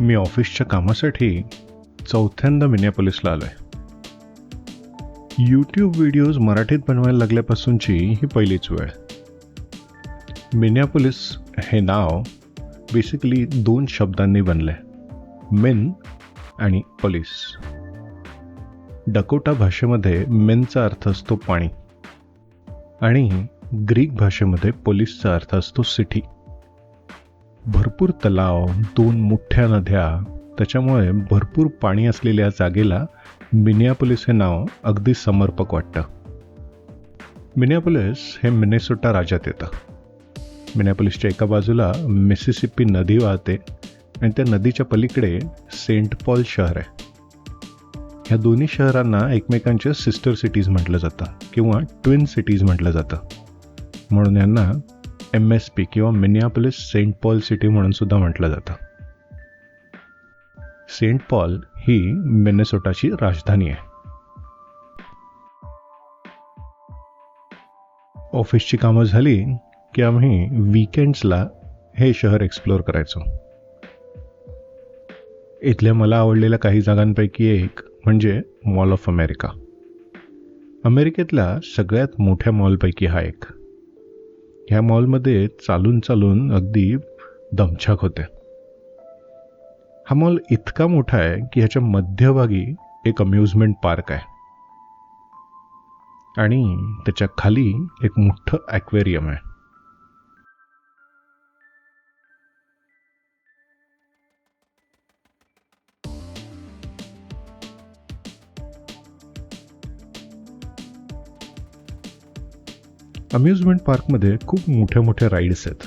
मी ऑफिसच्या कामासाठी चौथ्यांदा मिनियापोलिसला आलो आहे यूट्यूब व्हिडिओज मराठीत बनवायला लागल्यापासूनची ही पहिलीच वेळ. मिनियापोलिस हे नाव बेसिकली दोन शब्दांनी बनलं आहे मिन आणि पोलीस. डकोटा भाषेमध्ये मेनचा अर्थ असतो पाणी. आणि ग्रीक भाषेमध्ये पोलिसचा अर्थ असतो सिटी. भरपूर तलाव दोन मोठ्या नद्या त्याच्यामुळे भरपूर पाणी असलेल्या जागेला मिनियापोलिस हे नाव अगदी समर्पक वाटतं. मिनियापोलिस हे मिनेसोटा राज्यात येतं. मिनियापोलिसच्या एका बाजूला मिसिसिपी नदी वाहते आणि त्या नदीच्या पलीकडे सेंट पॉल शहर आहे. ह्या दोन्ही शहरांना एकमेकांच्या सिस्टर सिटीज म्हटलं जातं किंवा ट्विन सिटीज म्हटलं जातं. म्हणून यांना एम एस पी किंवा मिनियापोलिस सेंट पॉल सिटी म्हणून सुद्धा म्हटलं जातं. सेंट पॉल ही मिनेसोटाची राजधानी आहे. ऑफिसची कामं झाली की आम्ही वीकेंड्सला हे शहर एक्सप्लोअर करायचो. इथल्या मला आवडलेल्या काही जागांपैकी एक म्हणजे मॉल ऑफ अमेरिका अमेरिकेतल्या सगळ्यात मोठ्या मॉलपैकी हा एक. ह्या मॉलमध्ये चालून चालून अगदी दमछाक होते. हा मॉल इतका मोठा आहे की ह्याच्या मध्यभागी एक अम्युजमेंट पार्क आहे. आणि त्याच्याखाली एक मोठं ॲक्वेरियम आहे. अम्युजमेंट पार्कमध्ये खूप मोठ्या मोठ्या राईड्स आहेत.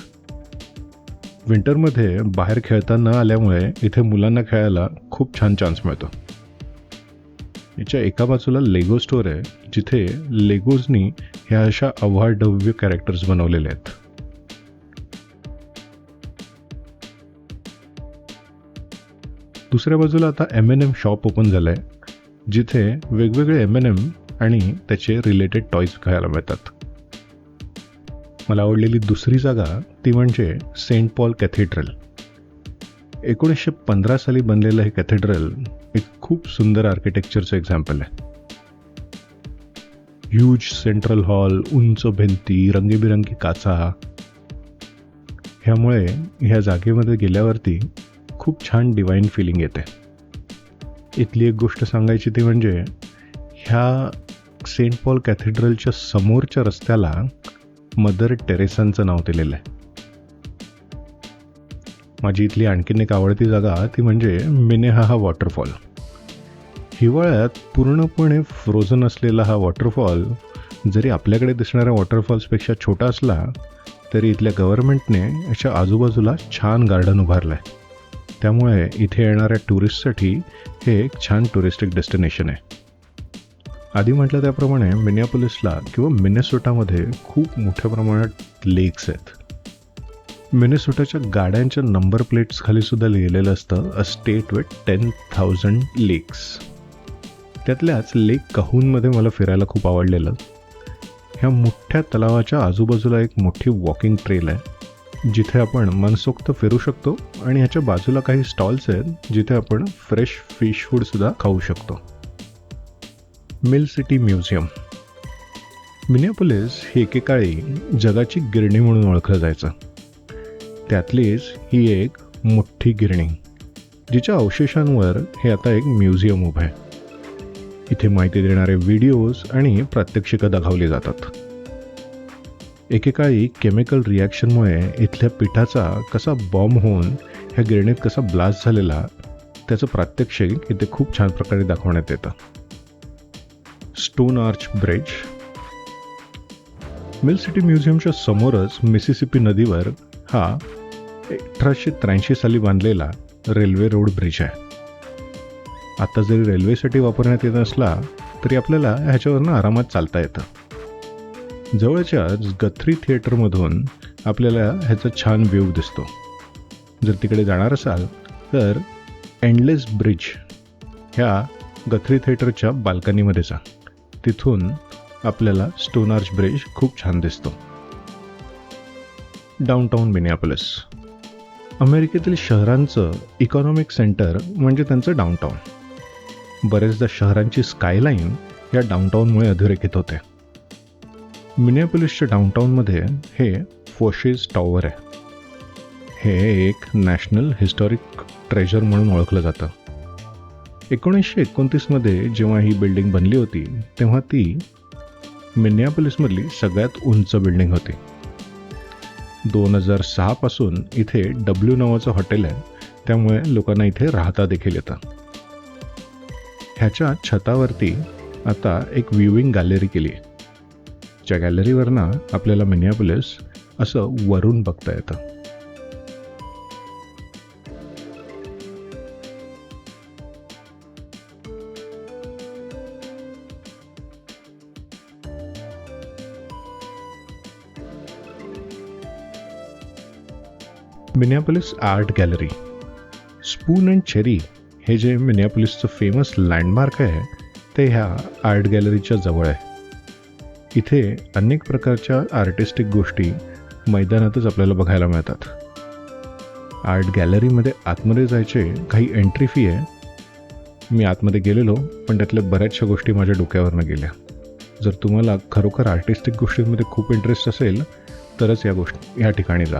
विंटरमध्ये बाहेर खेळता न आल्यामुळे इथे मुलांना खेळायला खूप छान चान्स मिळतो. याच्या एका बाजूला लेगो स्टोअर आहे जिथे लेगोजनी ह्या अशा अवाढव्य कॅरेक्टर्स बनवलेले आहेत. दुसऱ्या बाजूला आता M N M shop open झालं आहे जिथे वेगवेगळे एम एन एम आणि त्याचे रिलेटेड टॉईज खायला मिळतात. मला आवडलेली दुसरी जागा ती म्हणजे सेंट पॉल कॅथेड्रल. एकोणीसशे पंधरा साली बनलेलं हे कॅथेड्रल एक खूप सुंदर आर्किटेक्चरचं एक्झाम्पल आहे. ह्यूज सेंट्रल हॉल उंच भिंती रंगीबिरंगी काचा. ह्यामुळे ह्या जागेमध्ये गेल्यावरती खूप छान डिवाईन फिलिंग येते. इथली एक गोष्ट सांगायची ती म्हणजे ह्या सेंट पॉल कॅथेड्रलच्या समोरच्या रस्त्याला मदर टेरेसांचं नाव दिलेलं आहे. माझी इथली आणखीन एक आवडती जागा ती म्हणजे मिनेहा हा वॉटरफॉल हिवाळ्यात पूर्णपणे फ्रोझन असलेला हा वॉटरफॉल जरी आपल्याकडे दिसणाऱ्या वॉटरफॉल्सपेक्षा छोटा असला तरी इथल्या गव्हर्नमेंटने याच्या आजूबाजूला छान गार्डन उभारलं आहे त्यामुळे इथे येणाऱ्या टुरिस्टसाठी हे एक छान टुरिस्टिक डेस्टिनेशन आहे. आधी म्हटलं त्याप्रमाणे मिनियापोलिसला किंवा मिनेसोटामध्ये खूप मोठ्या प्रमाणात लेक्स आहेत. मिनेसोटाच्या गाड्यांच्या नंबर प्लेट्स खाली सुद्धा लिहिलेलं असतं a state with ten thousand lakes त्यातल्याच lake कहूनमध्ये मला फिरायला खूप आवडलेलं. ह्या मोठ्या तलावाच्या आजूबाजूला एक मोठी वॉकिंग ट्रेल आहे जिथे आपण मनसोक्त फिरू शकतो आणि ह्याच्या बाजूला काही स्टॉल्स आहेत जिथे आपण फ्रेश फिश फूडसुद्धा खाऊ शकतो. Mill city museum. मिनियापोलिस हे एकेकाळी जगाची गिरणी म्हणून ओळखलं जायचं. त्यातलीच ही एक मोठी गिरणी जिच्या अवशेषांवर हे आता एक म्युझियम उभं आहे. इथे माहिती देणारे व्हिडिओज आणि प्रात्यक्षिकं दाखवली जातात. एकेकाळी केमिकल रिॲक्शनमुळे इथल्या पिठाचा कसा बॉम्ब होऊन ह्या गिरणीत कसा ब्लास्ट झालेला त्याचं प्रात्यक्षिक इथे खूप छान प्रकारे दाखवण्यात येतं. Stone arch bridge. Mill city म्युझियमच्या समोरच मिसिसिपी नदीवर हा अठराशे त्र्याऐंशी साली बांधलेला रेल्वे रोड ब्रिज आहे. आता जरी रेल्वेसाठी वापरण्यात येत असला तरी आपल्याला ह्याच्यावरनं आरामात चालता येतं. जवळच्याच गथ्री थिएटरमधून आपल्याला ह्याचा छान व्ह्यू दिसतो. जर तिकडे जाणार असाल तर एंडलेस ब्रिज ह्या गथ्री थिएटरच्या बाल्कनीमध्ये जा. तिथून आपल्याला स्टोनार्च ब्रिज खूप छान दिसतो. डाऊनटाऊन मिनियापोलिस अमेरिकेतील शहरांचं इकॉनॉमिक सेंटर म्हणजे त्यांचं डाऊनटाऊन बरेचदा शहरांची स्कायलाईन या डाऊनटाऊनमुळे अधोरेखित होते. मिनियापोलिसच्या डाऊनटाऊनमध्ये हे फोशेज टॉवर आहे. हे एक नॅशनल हिस्टॉरिक ट्रेजर म्हणून ओळखलं जातं. एकोणीसशे एकोणतीसमध्ये जेव्हा ही बिल्डिंग बनली होती तेव्हा ती मिन्यापोलिसमधली सगळ्यात उंच बिल्डिंग होती. दोन हजार सहापासून इथे डब्ल्यू नावाचं हॉटेल आहे त्यामुळे लोकांना इथे राहता देखील येतं. ह्याच्या छतावरती आता एक व्ह्यूइंग गॅलरी केली. आहे ज्या गॅलरीवरनं आपल्याला मिनियापोलिस असं वरून बघता येतं. Minneapolis art gallery. Spoon and cherry हे जे मिनियापोलिसचं फेमस लँडमार्क आहे ते ह्या आर्ट गॅलरीच्या जवळ आहे. इथे अनेक प्रकारच्या आर्टिस्टिक गोष्टी मैदानातच आपल्याला बघायला मिळतात. आर्ट गॅलरीमध्ये आतमध्ये जायचे काही एंट्री फी आहे. मी आतमध्ये गेलेलो पण त्यातल्या बऱ्याचशा गोष्टी माझ्या डोक्यावरनं गेल्या. जर तुम्हाला खरोखर आर्टिस्टिक गोष्टींमध्ये खूप इंटरेस्ट असेल तरच या गोष्टी या ठिकाणी जा.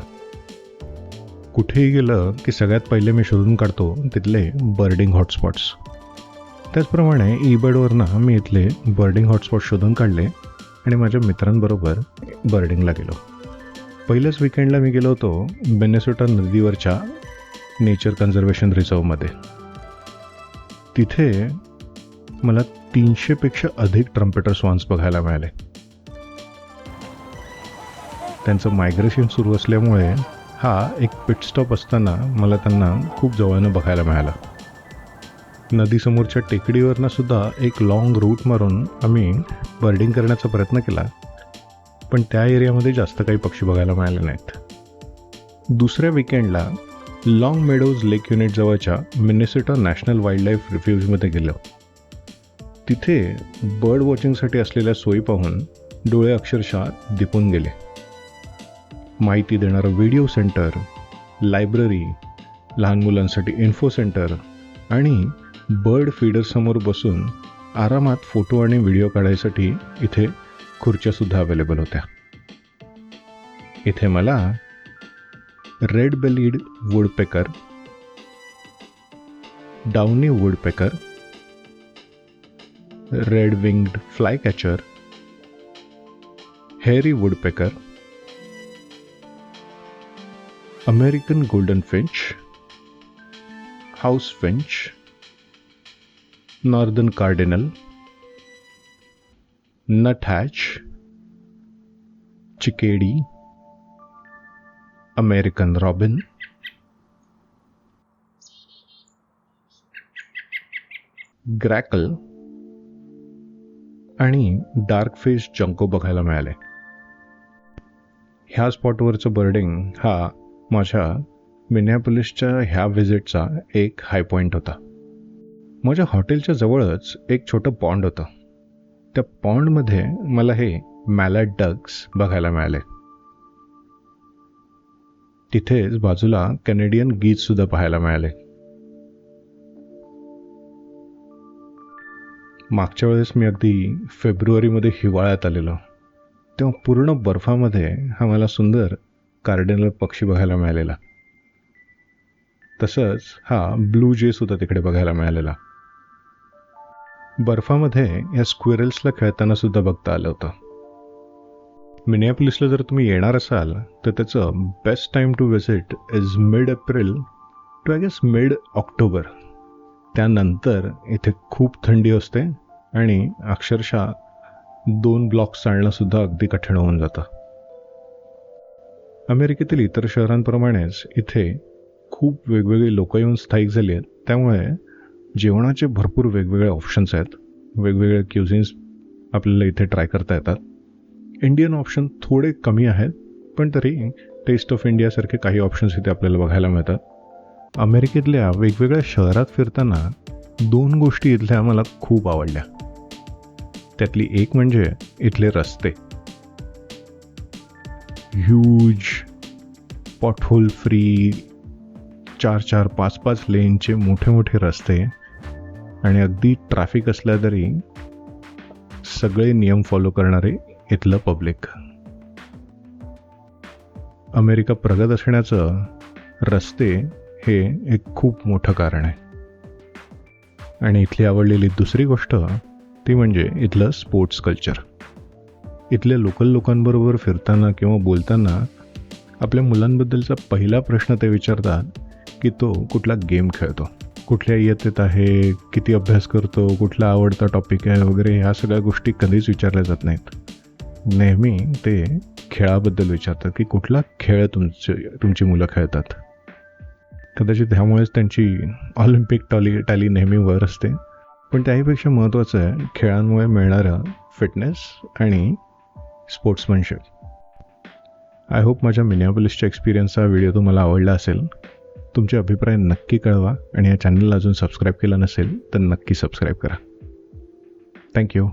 कुठेही गेलं की सगळ्यात पहिले मी शोधून काढतो तिथले बर्डिंग हॉटस्पॉट्स त्याचप्रमाणे ईबर्डवरनं मी इथले बर्डिंग हॉटस्पॉट शोधून काढले आणि माझ्या मित्रांबरोबर बर्डिंगला गेलो. पहिल्याच विकेंडला मी गेलो होतो बेनेसोटा नदीवरच्या नेचर कन्झर्वेशन रिझर्वमध्ये तिथे मला तीनशेपेक्षा अधिक ट्रम्पेटर स्वान्स बघायला मिळाले. त्यांचं मायग्रेशन सुरू असल्यामुळे हा एक पिटस्टॉप असताना मला त्यांना खूप जवळनं बघायला मिळाला. नदीसमोरच्या टेकडीवरनं सुद्धा एक लाँग रूट मारून आम्ही बर्डिंग करण्याचा प्रयत्न केला. पण त्या एरियामध्ये जास्त काही पक्षी बघायला मिळाले नाहीत. दुसऱ्या विकेंडला लाँग मेडोज लेक युनिट जवळच्या मिनेसिटा नॅशनल वाईल्ड लाईफ रिफ्युजमध्ये गेलो. तिथे बर्ड वॉचिंगसाठी असलेल्या सोयी पाहून डोळे अक्षरशः दिपून गेले. माहिती देणारं व्हिडिओ सेंटर लायब्ररी लहान मुलांसाठी इन्फो सेंटर आणि बर्ड फीडरसमोर बसून आरामात फोटो आणि व्हिडिओ काढायसाठी इथे खुर्च्यासुद्धा अवेलेबल होत्या. इथे मला red bellied woodpecker downy woodpecker red winged flycatcher hairy woodpecker American golden finch house finch northern cardinal nuthatch chickadee American robin grackle आणि डार्क फेस जंको बघायला मिळाले. ह्या स्पॉटवरचं बर्डिंग हा माझ्या मिनियापोलिसच्या ह्या व्हिजिटचा एक हाय पॉईंट होता. माझ्या हॉटेलच्या जवळच एक छोटं पॉन्ड होतं. त्या पॉन्डमध्ये मला हे मॅलॅट डग्स बघायला मिळाले. तिथेच बाजूला कॅनेडियन गीतसुद्धा पाहायला मिळाले. मागच्या वेळेस मी अगदी फेब्रुवारीमध्ये हिवाळ्यात आलेलो. तेव्हा पूर्ण बर्फामध्ये हा मला सुंदर कार्डिनल पक्षी बघायला मिळालेला. तसंच हा ब्लू जे सुद्धा तिकडे बघायला मिळालेला. बर्फामध्ये या स्क्वेरल्सला खेळताना सुद्धा बघता आलं होतं. मिनियापोलिसला जर तुम्ही येणार असाल तर त्याचं best time to visit is mid April to I guess mid October त्यानंतर इथे खूप थंडी असते आणि अक्षरशः दोन ब्लॉक्स चालणंसुद्धा अगदी कठीण होऊन जातं. अमेरिकेतील इतर शहरांप्रमाणेच इथे खूप वेगवेगळी लोक येऊन स्थायिक झाली आहेत. त्यामुळे जेवणाचे भरपूर वेगवेगळे ऑप्शन्स आहेत. वेगवेगळे क्युझिन्स आपल्याला इथे ट्राय करता येतात. इंडियन ऑप्शन थोडे कमी आहेत पण तरी टेस्ट ऑफ इंडियासारखे काही ऑप्शन्स इथे आपल्याला बघायला मिळतात. अमेरिकेतल्या वेगवेगळ्या शहरात फिरताना दोन गोष्टी इथल्या मला खूप आवडल्या. त्यातली एक म्हणजे इथले रस्ते. ह्यूज पॉटहोल फ्री चार चार पाच पाच लेनचे मोठे मोठे रस्ते. आणि अगदी ट्रॅफिक असल्या तरी सगळे नियम फॉलो करणारे इथलं पब्लिक अमेरिका प्रगत असण्याचं रस्ते हे एक खूप मोठं कारण आहे. आणि इथली आवडलेली दुसरी गोष्ट ती म्हणजे इथलं स्पोर्ट्स कल्चर इथल्या लोकल लोकांबरोबर फिरताना किंवा बोलताना आपल्या मुलांबद्दलचा पहिला प्रश्न ते विचारतात की तो कुठला गेम खेळतो? कुठल्या इयत्तेत आहे? किती अभ्यास करतो? कुठला आवडता टॉपिक आहे वगैरे? ह्या सगळ्या गोष्टी कधीच विचारल्या जात नाहीत. नेहमी ते खेळाबद्दल विचारतात की कुठला खेळ तुमचे तुमची मुलं खेळतात? कदाचित त्यामुळेच त्यांची ऑलिम्पिक टॉली टॅली नेहमी वर असते. पण त्याहीपेक्षा महत्त्वाचं आहे खेळांमुळे मिळणारं फिटनेस आणि स्पोर्ट्समनशिप आय होप माझ्या मिनियापोलिसच्या एक्सपिरियन्सचा व्हिडिओ तुम्हाला आवडला असेल. तुमचे अभिप्राय नक्की कळवा आणि या चॅनलला अजून सबस्क्राईब केला नसेल तर नक्की सबस्क्राईब करा. थँक्यू